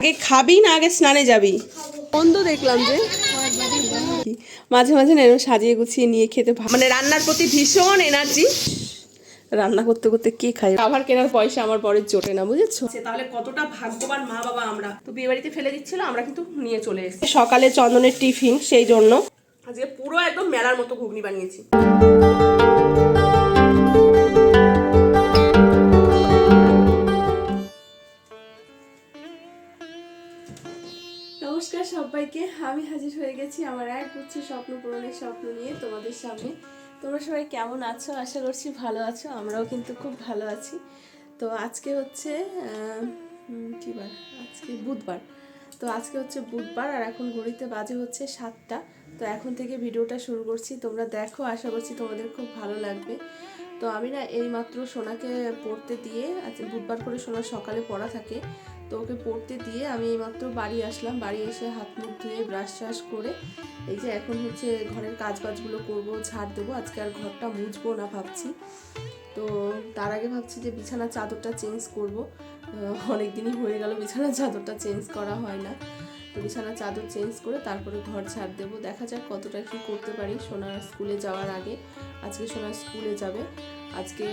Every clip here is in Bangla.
আগে খাবি না আগে স্নানে যাবি? বন্ধ দেখলাম যে। মাঝে মাঝে না এরকম সাজিয়ে গুছিয়ে নিয়ে খেতে মানে রান্নার প্রতি ভীষণ এনার্জি। রান্না করতে করতে কে খায়? খাবার কেনার পয়সা আমার বরের জোটে না বুঝেছ? তাহলে কতটা ভাগ্যবান মা বাবা আমরা। তো বিয়ে বাড়িতে ফেলে দিচ্ছিল আমরা কিন্তু নিয়ে চলে এসেছি। সকালে চন্দনের টিফিন সেই জন্য। আজকে পুরো একদম মেলার মতো ঘুগনি বানিয়েছি। হাজির হয়ে গেছি আমার এক গুচ্ছ স্বপ্ন, পূরণের স্বপ্ন নিয়ে তোমাদের সামনে। তোমরা সবাই কেমন আছো? আশা করছি ভালো আছো, আমরাও কিন্তু খুব ভালো আছি। তো আজকে হচ্ছে কি বার? আজকে বুধবার। তো আজকে হচ্ছে বুধবার আর এখন ঘড়িতে বাজে হচ্ছে সাতটা। তো এখন থেকে ভিডিওটা শুরু করছি। তোমরা দেখো, আশা করছি তোমাদের খুব ভালো লাগবে। তো আমি না এইমাত্র সোনাকে পড়তে দিয়ে আজকে বুধবার করে সোনা সকালে পড়া থাকে। তো ওকে পড়তে দিয়ে আমি এইমাত্র বাড়ি আসলাম। বাড়ি এসে হাত মুখ ধুয়ে ব্রাশ ট্রাশ করে এই যে এখন হচ্ছে ঘরের কাজ বাজগুলো করব, ঝাড় দেবো। আজকে আর ঘরটা মুছবো না ভাবছি। তো তার আগে ভাবছি যে বিছানার চাদরটা চেঞ্জ করব। অনেক দিনই হয়ে গেল বিছানার চাদরটা চেঞ্জ করা হয় না। তো বিছানার চাদর চেঞ্জ করে তারপরে ঘর ছাড় দেবো। দেখা যাক কতটা কি করতে পারি সোনার স্কুলে যাওয়ার আগে। আজকে সোনার স্কুলে যাবে। আজকে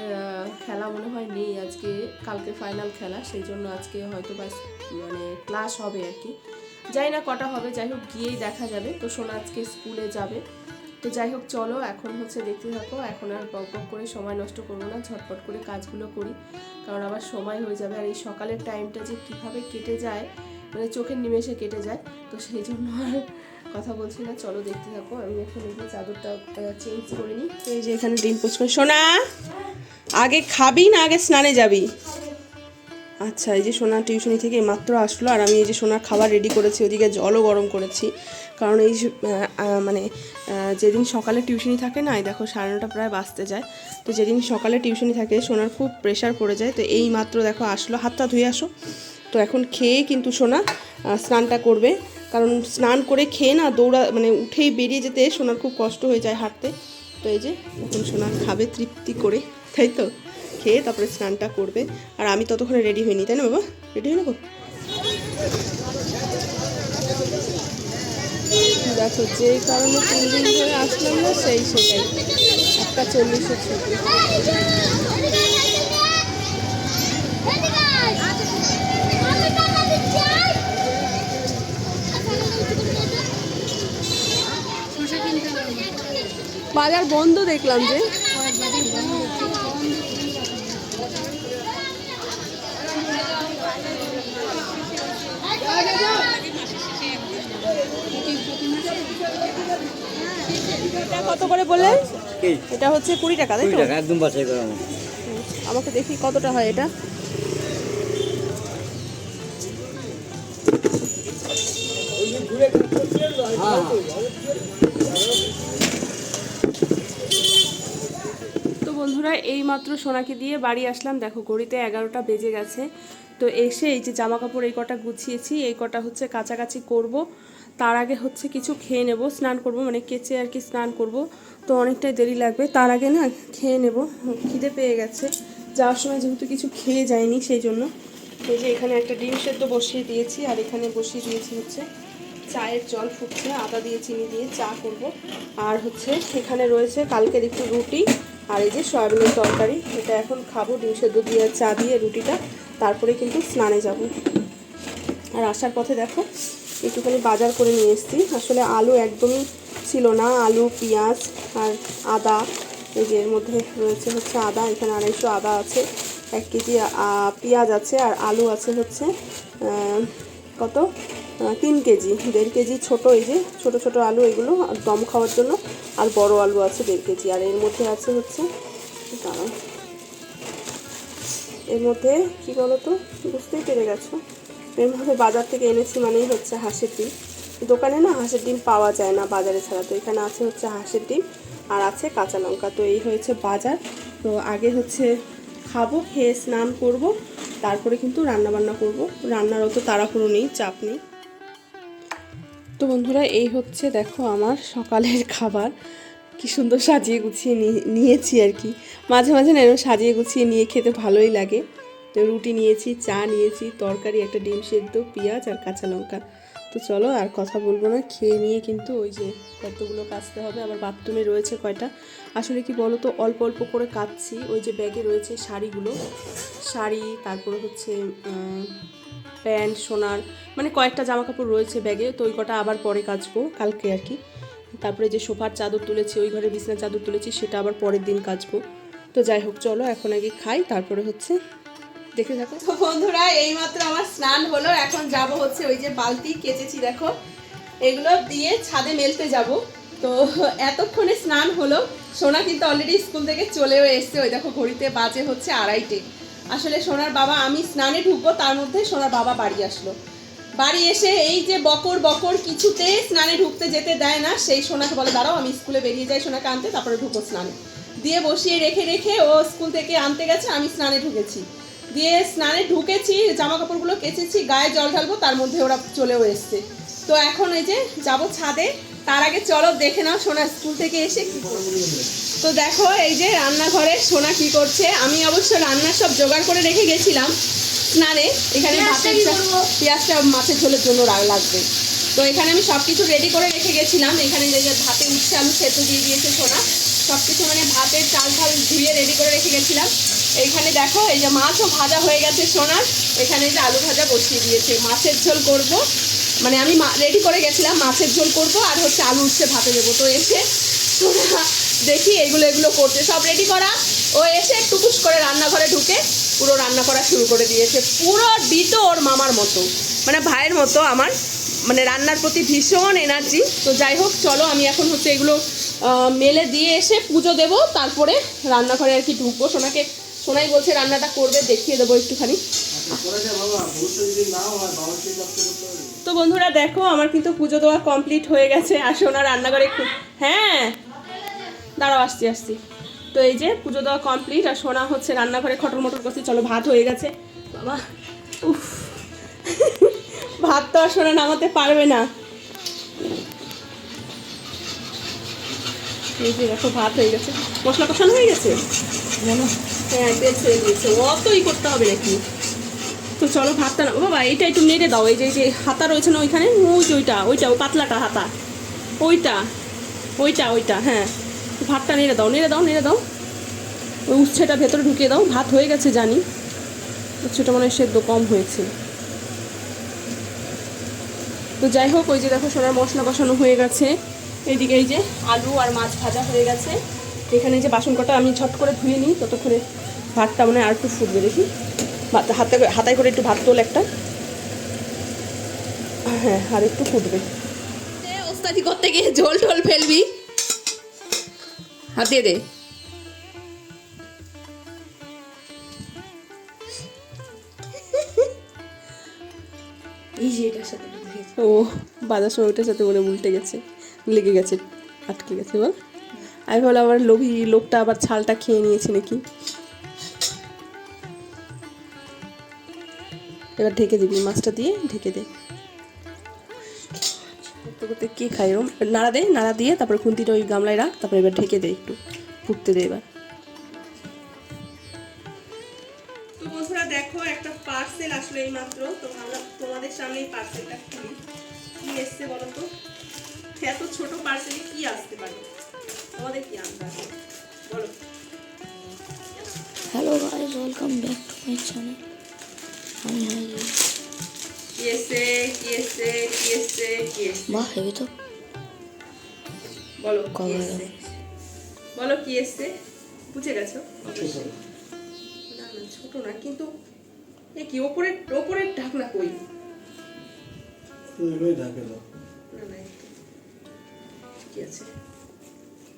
খেলা মনে হয় নেই। আজকে, কালকে ফাইনাল খেলা, সেই জন্য আজকে হয়তো বা মানে ক্লাস হবে আর কি। যাই না কটা হবে, যাই হোক গিয়েই দেখা যাবে। তো সোনা আজকে স্কুলে যাবে। তো যাই হোক চলো, এখন হচ্ছে দেখতে থাকো। এখন আর বক বক করে সময় নষ্ট করব না। ঝটপট করে কাজগুলো করি। কারণ আবার সময় হয়ে যাবে। আর এই সকালের টাইমটা যে কীভাবে কেটে যায় মানে চোখের নিমেষে কেটে যায়, তো সেই জন্য আর কথা বলছি না, চলো দেখতে থাকো। আমি এখন এই চাদরটা চেঞ্জ করে নিই। এই যে এখানে ডিম পোচ করে সোনা, আগে খাবি না আগে স্নানে যাবি? আচ্ছা এই যে সোনা টিউশনি থেকে মাত্র আসলো, আর আমি এই যে সোনার খাবার রেডি করেছি, ওদিকে জলও গরম করেছি। কারণ এই মানে যেদিন সকালে টিউশনি থাকে না দেখো সাড়ে নটা প্রায় বাঁচতে যায়। তো যেদিন সকালে টিউশনি থাকে, সোনার খুব প্রেশার পড়ে যায়। তো এই মাত্র দেখো আসলো, হাতটা ধুয়ে আসো। তো এখন খেয়ে কিন্তু সোনা স্নানটা করবে। কারণ স্নান করে খেয়ে না দৌড়া মানে উঠেই বেরিয়ে যেতে সোনার খুব কষ্ট হয়ে যায় হাঁটতে। তো এই যে, এখন সোনা খাবে তৃপ্তি করে, তাই তো? খেয়ে তারপরে স্নানটা করবে। আর আমি ততক্ষণে রেডি হইনি, তাই না বাবা? রেডি হয়ে নেব? দেখো, যে কারণে তিন দিন ধরে আসলাম না, সেই সেটাই। একটা চল্লিশের ছুটি। বাজার বন্ধ দেখলাম যে। এটা কত করে বললেন এটা হচ্ছে কুড়ি টাকা তাই তো? টাকা একদম বাছাই করা আমাকে দেখি কতটা হয় এটা। তো বন্ধুরা এই মাত্র সোনাকে দিয়ে বাড়ি আসলাম। দেখো, ঘড়িতে এগারোটা বেজে গেছে। তো এসে এই যে জামা কাপড় এই কটা গুছিয়েছি, এই কটা হচ্ছে কাছাকাছি করব। তার আগে হচ্ছে কিছু খেয়ে নেব, স্নান করব মানে কেচে আর কি স্নান করব। তো অনেকটাই দেরি লাগবে। তার আগে না খেয়ে নেব। খিদে পেয়ে গেছে। যাওয়ার সময় যেহেতু কিছু খেয়ে যায়নি, সেই জন্য। এই যে এখানে একটা ডিম সেদ্ধ বসিয়ে দিয়েছি, আর এখানে বসিয়ে দিয়েছি হচ্ছে চায়ের জল ফুটছে, আদা দিয়ে, চিনি দিয়ে চা করব। আর হচ্ছে এখানে রয়েছে কালকের একটু রুটি। আর এই যে সয়াবিনের তরকারি, এটা এখন খাব, ডিম সেদ্ধ দিয়ে চা দিয়ে রুটিটা, তারপরে কিন্তু স্নানে যাব। আর আসার পথে দেখো, একটুখানি বাজার করে নিয়ে এসেছি। আসলে আলু একদমই ছিল না, আলু, পেঁয়াজ আর আদা, এই যে এর মধ্যে রয়েছে হচ্ছে আদা, এখানে আড়াইশো আদা আছে, এক কেজি পেঁয়াজ আছে আর আলু আছে হচ্ছে কত? তিন কেজি, দেড় কেজি ছোট এই যে, ছোট ছোট আলু এগুলো, আর দম খাওয়ার জন্য, আর বড় আলু আছে দেড় কেজি। আর এর মধ্যে আছে হচ্ছে, দাঁড়াও। এর মধ্যে কি বলতো? বুঝতেই পেরে গেছো। এর মধ্যে বাজার থেকে এনেছি মানেই হচ্ছে হাঁসের ডিম। দোকানে না হাঁসের ডিম পাওয়া যায় না বাজারে ছাড়া। তো এখানে আছে হচ্ছে হাঁসের ডিম, আর আছে কাঁচা লঙ্কা। তো এই হয়েছে বাজার। তো আগে হচ্ছে খাব, খেয়ে স্নান করব, তারপরে কিন্তু রান্না বান্না করব। রান্নার অত তাড়াহুড়ো নেই, চাপ নেই। তো বন্ধুরা, এই হচ্ছে দেখো আমার সকালের খাবার। কি সুন্দর সাজিয়ে গুছিয়ে নিয়ে- নিয়েছি আর কি। মাঝে মাঝে না এরকম সাজিয়ে গুছিয়ে নিয়ে খেতে ভালোই লাগে। তো রুটি নিয়েছি, চা নিয়েছি, তরকারি, একটা ডিম সেদ্ধ, পেঁয়াজ আর কাঁচা লঙ্কা। তো চলো আর কথা বলব না, খেয়ে নিয়ে কিন্তু ওই যে কতগুলো কাচতে হবে। আবার বাথরুমে রয়েছে কয়টা। আসলে কি বলো তো অল্প অল্প করে কাচ্ছি। ওই যে ব্যাগে রয়েছে শাড়িগুলো। শাড়ি, তারপরে হচ্ছে প্যান্ট, সোনার মানে কয়েকটা জামা কাপড় রয়েছে ব্যাগে, তো ওই কটা আবার পরে কাচবো কালকে আর কি। তারপরে যে সোফার চাদর তুলেছি, ওই ঘরে বিছানার চাদর তুলেছি, সেটা আবার পরের দিন কাচবো। তো যাই হোক, চলো এখন আগে খাই, তারপরে হচ্ছে দেখে থাকো। তো বন্ধুরা, এইমাত্র আমার স্নান হলো, এখন যাব হচ্ছে ওই যে বালতি কেচেছি, দেখো। এগুলো দিয়ে ছাদে মেলতে যাব। তো এতক্ষণে স্নান হলো, সোনা কিন্তু অলরেডি স্কুল থেকে চলেও এসছে, ওই দেখো, ঘড়িতে বাজে হচ্ছে আড়াইটে। আসলে সোনার বাবা, আমি স্নানে ঢুকবো, তার মধ্যে সোনার বাবা বাড়ি আসলো। বাড়ি এসে এই যে বকর বকর কিছুতে স্নানে ঢুকতে যেতে দেয় না, সেই সোনাকে বলে, দাঁড়াও, আমি স্কুলে বেরিয়ে যাই সোনাকে আনতে, তারপরে ঢুকো স্নানে। দিয়ে বসিয়ে রেখে রেখে ও স্কুল থেকে আনতে গেছে, আমি স্নানে ঢুকেছি। দিয়ে স্নানে ঢুকেছি জামা কাপড়গুলো কেচেছি, গায়ে জল ঢালবো, তার মধ্যে ওরা চলেও এসছে। তো এখন এই যে যাব ছাদে তার আগে চলো দেখে নাও সোনা স্কুল থেকে এসে কি তো দেখো এই যে রান্নাঘরে সোনা কি করছে? আমি অবশ্য রান্নার সব জোগাড় করে রেখে গেছিলাম। স্নানে এখানে ভাতের পেঁয়াজটা মাছের ঝোলের জন্য লাগবে। তো এখানে আমি সব কিছু রেডি করে রেখে গেছিলাম। এখানে যে যে ভাতে উচ্ছে আলু সেদ্ধ দিয়ে দিয়েছে সোনা সব কিছু মানে ভাতের চাল ফাল ধুয়ে রেডি করে রেখে গেছিলাম। এইখানে দেখো এই যে মাছও ভাজা হয়ে গেছে সোনার। এখানে এই যে আলু ভাজা বসিয়ে দিয়েছে। মাছের ঝোল করব। মানে আমি রেডি করে গেছিলাম, মাছের ঝোল করব আর হচ্ছে আলু উচ্ছে ভাতে দেবো। তো এসে সোনা দেখি এগুলো এগুলো করছে। সব রেডি করা। ও এসে টুকুস করে রান্নাঘরে ঢুকে পুরো রান্না করা শুরু করে দিয়েছে। পুরো ডিটো ওর মামার মতো। মানে ভাইয়ের মতো আমার। মানে রান্নার প্রতি ভীষণ এনার্জি তো যাই হোক, চলো, আমি এখন হচ্ছে এগুলো মেলে দিয়ে এসে পুজো দেব। তারপরে রান্নাঘরে আর কি ঢুকবো। সোনাকে, সোনাই বলছে রান্নাটা করবে, দেখিয়ে দেবো একটুখানি। তো বন্ধুরা দেখো আমার কিন্তু পুজো দেওয়া কমপ্লিট হয়ে গেছে আর সোনা রান্নাঘরে একটু হ্যাঁ। দাঁড়াও আসছি আসছি। তো এই যে পুজো দেওয়া কমপ্লিট আর সোনা হচ্ছে রান্নাঘরে খটর মটর করছে। চলো ভাত হয়ে গেছে। বাবা উফ। ভাত তো আর সোনা নামাতে পারবে না। এই যে দেখো ভাত হয়ে গেছে। মশলা কষানো হয়ে গেছে? হ্যাঁ তেল ছেড়ে দিয়েছে। অতই করতে হবে নাকি? তো চলো ভাতটা না বাবা, এইটা একটু নেড়ে দাও, এই যে যে হাতা রয়েছে না ওইখানে? ওই ওইটা ওইটা ওই পাতলাটা হাতা। ওইটা ওইটা ওইটা হ্যাঁ। ভাতটা নেড়ে দাও নেড়ে দাও নেড়ে দাও। ওই উচ্ছেটা ভেতরে ঢুকিয়ে দাও, ভাত হয়ে গেছে জানি। উচ্ছেটা মনে হয় সেদ্ধ কম হয়েছে। তো যাই হোক, ওই যে দেখো সোনার মশলা বসানো হয়ে গেছে। এইদিকে এই যে আলু আর মাছ ভাজা হয়ে গেছে। এখানে যে বাসন কটা আমি ছট করে ধুয়ে নিই, ততক্ষণে ভাতটা মানে আর একটু ফুটবে, দেখি। হাতে হাতায় করে একটু ভাত তোল একটা। হ্যাঁ আর একটু ফুটবে। ওস্তাদি করতে গিয়ে ঝোল টোল ফেলবি। হাত দিয়ে দে। ও বাজার সময় ওটার সাথে মনে উল্টে গেছে। লেগে গেছে আটকে গেছে বল। আমি ভাবলাম আমার লোভী লোকটা আবার ছালটা খেয়ে নিয়েছে নাকি। এবার ঢেকে দিবি মাছটা দিয়ে ঢেকে দে। করতে করতে কে খায় এরম? নাড়া দে নাড়া দিয়ে তারপরে খুন্তিটা ওই গামলায় রাখ তারপরে এবার ঢেকে দে একটু ফুটতে দে এবার। তো বন্ধুরা দেখো একটা পার্সেল আসলো এই মাত্র তো ভাবলাম তোমাদের সামনে এই পার্সেলটা খুলি কি এসছে বলো তো? এত ছোট পার্সেলে কি আসতে পারে? তোমাদের কি আনতে বলো। Hello guys welcome back to my channel আমি হাই কি এসছে কি এসছে কি এসছে বাহ হেবি তো বলো কি এসছে? বলো কি এসছে? বুঝে গেছো? না না ছোট না কিন্তু এ কি ওপরের ওপরের ঢাকনা কই? এগুলোই ঢাকে দাও। না না ঠিকই আছে।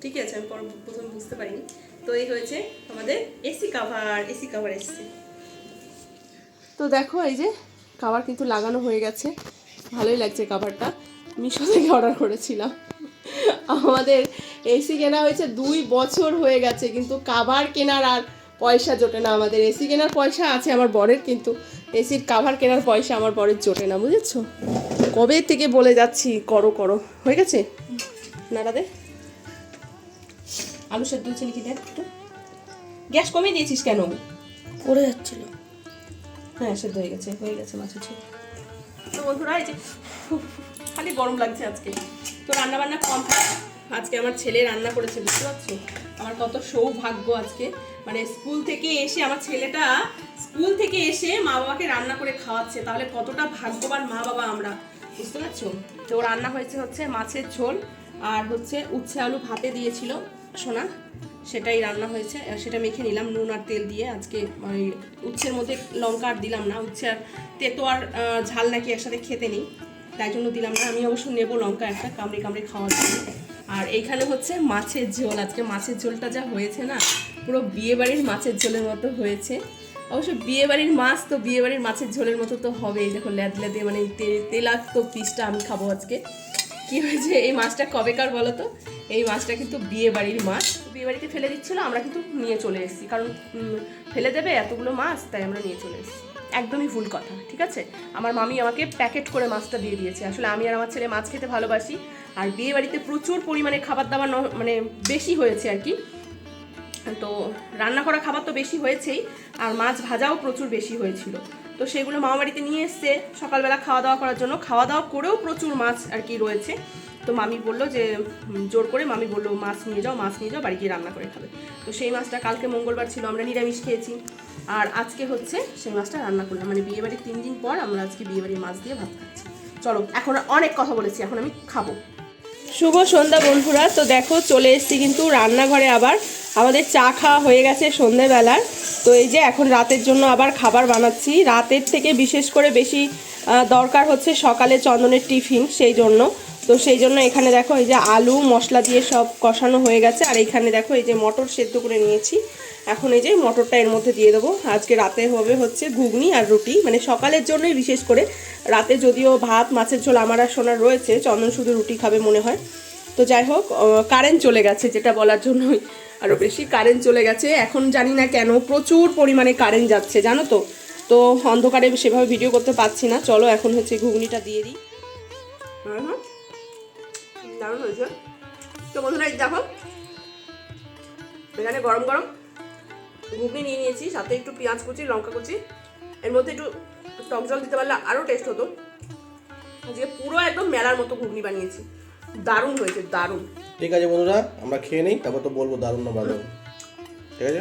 ঠিকই আছে আমি পর প্রথম বুঝতে পারিনি। তো এই হয়েছে আমাদের এসি কাভার এসি কাভার এসছে। তো দেখো এই যে কাভার কিন্তু লাগানো হয়ে গেছে। ভালোই লাগছে কাভারটা মিশো থেকে অর্ডার করেছিলাম। আমাদের এসি কেনা হয়েছে দুই বছর হয়ে গেছে কিন্তু কাভার কেনার আর পয়সা জোটে না। আমাদের এসি কেনার পয়সা আছে আমার বরের কিন্তু এসির কাভার কেনার পয়সা আমার বরের জোটে না বুঝেছ? কবে থেকে বলে যাচ্ছি করো করো। হয়ে গেছে? নাড়া দে। আলু সেদ্ধ হচ্ছে নাকি দেখ একটু। গ্যাস কমিয়ে দিয়েছিস কেন? পড়ে যাচ্ছিল। হ্যাঁ সেদ্ধ হয়ে গেছে হয়ে গেছে মাছের ঝোল। তো বন্ধুরা, এই যে খালি গরম লাগছে আজকে। তো রান্না বান্না কম আজকে আমার ছেলে রান্না করেছে, বুঝতে পারছ? আমার কত সৌভাগ্য আজকে। মানে স্কুল থেকে এসে, আমার ছেলেটা স্কুল থেকে এসে মা বাবাকে রান্না করে খাওয়াচ্ছে। তাহলে কতটা ভাগ্যবান মা বাবা আমরা, বুঝতে পারছ? তো রান্না হয়েছে হচ্ছে মাছের ঝোল আর হচ্ছে উচ্ছে আলু ভাতে দিয়েছিল। সোনা, সেটাই রান্না হয়েছে। সেটা মেখে নিলাম নুন আর তেল দিয়ে। আজকে ওই উচ্ছের মধ্যে লঙ্কা আর দিলাম না। উচ্ছে আর তেতো আর ঝাল নাকি একসাথে খেতে নেই। তাই জন্য দিলাম না। আমি অবশ্য নেব লঙ্কা একটা কামড়ে কামড়ে খাওয়ার জন্য। আর এইখানে হচ্ছে মাছের ঝোল। আজকে মাছের ঝোলটা যা হয়েছে না, পুরো বিয়েবাড়ির মাছের ঝোলের মতো হয়েছে। অবশ্য বিয়েবাড়ির মাছ তো বিয়েবাড়ির মাছের ঝোলের মতো তো হবেই। দেখো ল্যাদ ল্যাদে মানে তেলাক্ত পিসটা আমি খাব আজকে। কি হয়েছে? এই মাছটা কবেকার বলো তো? এই মাছটা কিন্তু বিয়ে বাড়ির মাছ। বিয়ে বাড়িতে ফেলে দিচ্ছিল, আমরা কিন্তু নিয়ে চলে এসেছি। কারণ ফেলে দেবে এতগুলো মাছ, তাই আমরা নিয়ে চলে এসেছি। একদমই ভুল কথা, ঠিক আছে? আমার মামি আমাকে প্যাকেট করে মাছটা দিয়ে দিয়েছে। আসলে আমি আর আমার ছেলে মাছ খেতে ভালোবাসি, আর বিয়ে বাড়িতে প্রচুর পরিমাণে খাবার দাবার মানে বেশি হয়েছে আর কি। তো রান্না করা খাবার তো বেশি হয়েছেই, আর মাছ ভাজাও প্রচুর বেশি হয়েছিল। তো সেগুলো মামা বাড়িতে নিয়ে এসছে, সকালবেলা খাওয়া দাওয়া করার জন্য। খাওয়া দাওয়া করেও প্রচুর মাছ আর কি রয়েছে। তো মামি বলল যে জোর করে মামি বলল, মাছ নিয়ে যাও, মাছ নিয়ে যাও, বাড়ি গিয়ে রান্না করে খাবে। তো সেই মাছটা কালকে মঙ্গলবার ছিল, আমরা নিরামিষ খেয়েছি। আর আজকে হচ্ছে সেই মাছটা রান্না করলাম। মানে বিয়ে বাড়ির তিন দিন পর আমরা আজকে বিয়ে বাড়ির মাছ দিয়ে ভাত খাচ্ছি। চলো, এখন অনেক কথা বলেছি, এখন আমি খাব। শুভ সন্ধ্যা বন্ধুরা। তো দেখো, চলে এসেছি কিন্তু রান্নাঘরে আবার। আমাদের চা খাওয়া হয়ে গেছে সন্ধেবেলার তো এই যে এখন রাতের জন্য আবার খাবার বানাচ্ছি। রাতের থেকে বিশেষ করে বেশি দরকার হচ্ছে সকালে চন্দনের টিফিন, সেই জন্য। তো সেই জন্য এখানে দেখো এই যে আলু, মশলা দিয়ে সব কষানো হয়ে গেছে। আর এইখানে দেখো এই যে মটর সেদ্ধ করে নিয়েছি। এখন এই যে মটরটা এর মধ্যে দিয়ে দেবো। আজকে রাতে হবে হচ্ছে ঘুগনি আর রুটি। মানে সকালের জন্যই বিশেষ করে। রাতে যদিও ভাত, মাছের ঝোল আমার আর সোনার রয়েছে, চন্দন শুধু রুটি খাবে মনে হয়। তো যাই হোক কারেন্ট চলে গেছে যেটা বলার জন্যই। আরও বেশি কারেন্ট চলে গেছে। এখন জানি না কেন প্রচুর পরিমাণে কারেন্ট যাচ্ছে, জানো তো? তো অন্ধকারে সেভাবে ভিডিও করতে পারছি না। চলো এখন হচ্ছে ঘুগনিটা দিয়ে দিই। হ্যাঁ হ্যাঁ। দারুণ হয়েছে। তো বন্ধুরা, এই দেখো, এখানে গরম গরম ঘুগনি নিয়ে নিয়েছি, সাথে একটু পেঁয়াজ কুচি, লঙ্কা কুচি। এর মধ্যে একটু টক জল দিতে পারলে আরও টেস্ট হতো। আজকে পুরো একদম মেলার মতো ঘুগনি বানিয়েছি। দারুণ হয়েছে, দারুণ। ঠিক আছে বন্ধুরা, আমরা খেয়ে নিই, তারপর তো বলব দারুণ না ভালো ঠিক আছে?